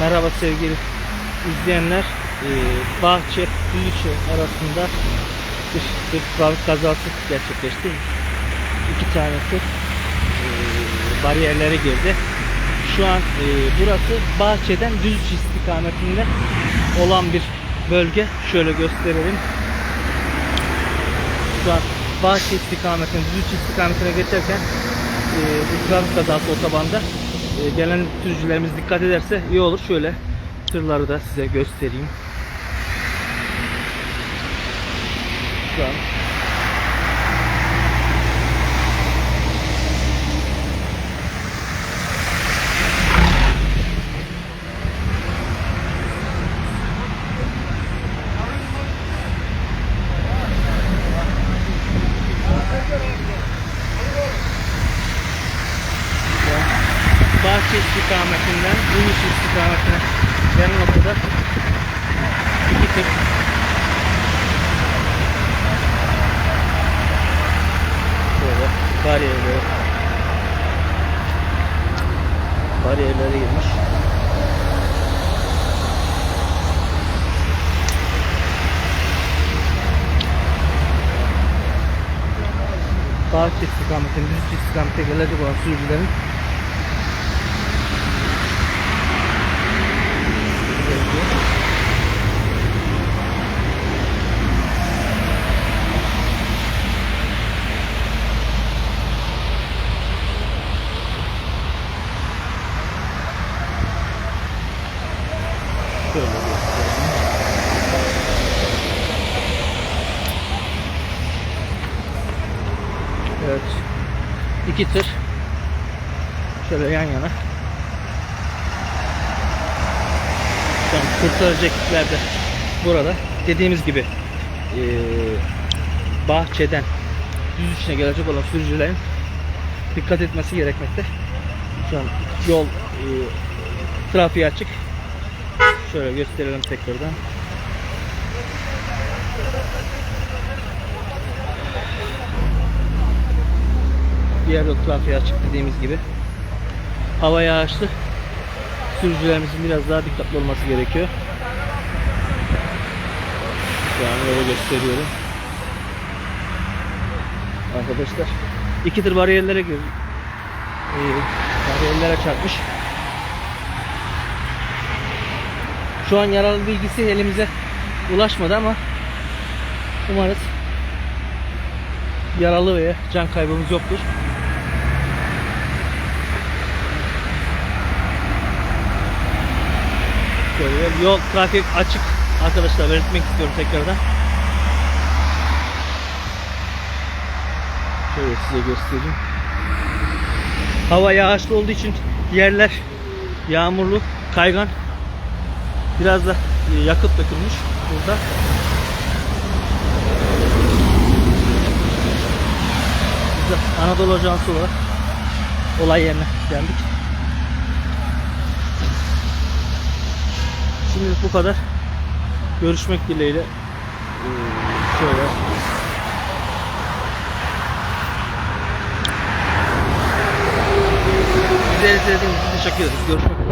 Merhaba sevgili izleyenler. Ee, Bahçe Büyükşehir arasında bir, bir trafik kazası gerçekleşti. İki tanesi e, bariyerlere girdi. Şu an e, burası Bahçe'den düz istikametinde olan bir bölge. Şöyle gösterelim. Şu an Bahçe istikametine, düz istikametine geçerken e, trafik kazası otobanda gelen sürücülerimiz dikkat ederse iyi olur. Şöyle tırları da size göstereyim. Şu an Bahçe istikametinden Gümüş istikametine gelen noktada iki tır şöyle bariyerlere bariyerlere girmiş. Bahçe istikametine, düz istikamete gelecek olan sürücülerin Şöyle göstereyim. Evet. İki tır. Şöyle yan yana. Kurtarıcı ekipler de burada. Dediğimiz gibi eee, bahçeden düz içine gelecek olan sürücülerin dikkat etmesi gerekmekte. Şu an yol eee trafiğe açık. Şöyle gösterelim tekrardan. Diğer yol trafiğe açık dediğimiz gibi. Hava yağışlı. Sürücülerimizin biraz daha dikkatli olması gerekiyor. Şu an yolu gösteriyorum. Arkadaşlar iki tır bariyerlere girdi. Ee, bariyerlere çarpmış. Şu an yaralı bilgisi elimize ulaşmadı ama umarız yaralı veya can kaybımız yoktur. Şöyle yol trafik açık arkadaşlar belirtmek istiyorum tekrardan. Şöyle size göstereyim. Hava yağışlı olduğu için yerler yağmurlu, kaygan. Biraz da e, yakıt dökülmüş burada. Biz Anadolu Ajansı olarak olay yerine geldik. Şimdi bu kadar. Görüşmek dileğiyle. Ee, şöyle. Bizi izlediğiniz için teşekkür ederiz. Görüşmek üzere.